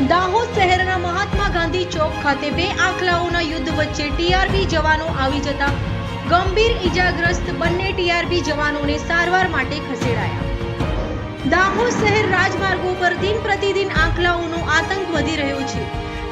દાહોદ શહેરના મહાત્મા ગાંધી ચોક ખાતે બે આખલાઓના યુદ્ધ વચ્ચે ટીઆરબી જવાનો આવી જતા ગંભીર ઈજાગ્રસ્ત બંને ટીઆરબી જવાનોને સારવાર માટે ખસેડાયા. દાહોદ શહેર રાજમાર્ગો પર દિન પ્રતિદિન આંકલાઓનો આતંક વધી રહ્યો છે.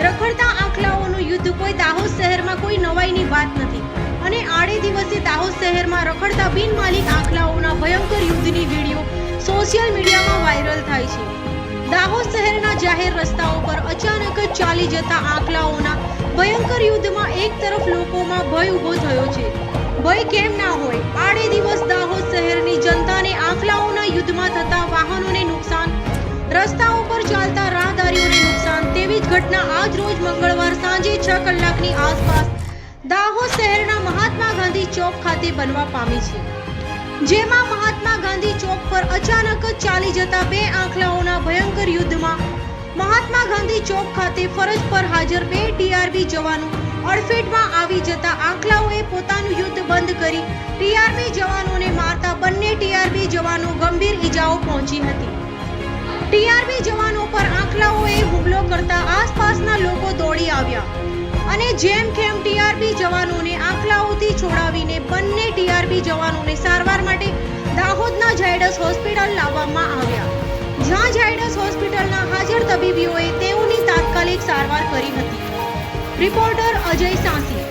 રખડતા આંકલાઓનું યુદ્ધ કોઈ દાહોદ શહેરમાં કોઈ નવાઈની વાત નથી. અને આડે દિવસે દાહોદ શહેરમાં રખડતા બિનમાલિક આંકલાઓના ભયંકર યુદ્ધની વીડિયો સોશિયલ મીડિયામાં વાયરલ થાય છે. દાહોદ શહેરના જાહેર રસ્તાઓ પર અચાનક જ ચાલી જતા આંકલાઓના ભયંકર યુદ્ધમાં એક તરફ લોકોમાં ભય ઊભો થયો છે. ભય કેમ ના હોય? આડે દિવસ દાહોદ શહેરની જનતાને આંકલાઓના યુદ્ધમાં થતા વાહનોને નુકસાન, રસ્તાઓ પર ચાલતા રાહદારીઓને નુકસાન તેવી જ ઘટના આજ રોજ મંગળવાર સાંજે છ કલાકની આસપાસ દાહોદ શહેરના મહાત્મા ગાંધી ચોક ખાતે બનવા પામી છે. જેમાં મહાત્મા ગાંધી ચોક પર અચાનક ચાલી જતા બે આંખલાઓના ભયંકર યુદ્ધમાં મહાત્મા ગાંધી ચોક ખાતે ફરજ પર હાજર બે ટીઆરબી જવાનો અડફેટમાં આવી જતા આંખલાઓએ પોતાનું યુદ્ધ બંધ કરી ટીઆરબી જવાનોને મારતા બંને ટીઆરબી જવાનો ગંભીર ઈજાઓ પહોંચી હતી. ટીઆરબી જવાનો પર આંખલાઓએ હુમલો કરતા આસપાસના લોકો દોડી આવ્યા અને જેમ કેમ ટીઆરબી જવાનોને જવાનોને સારવાર માટે દાહોદના ઝાયડસ હોસ્પિટલ લાવવામાં આવ્યા. જ્યાં ઝાયડસ હોસ્પિટલના હાજર તબીબીઓએ તેઓની તાત્કાલિક સારવાર કરી હતી. રિપોર્ટર અજય સાંસી.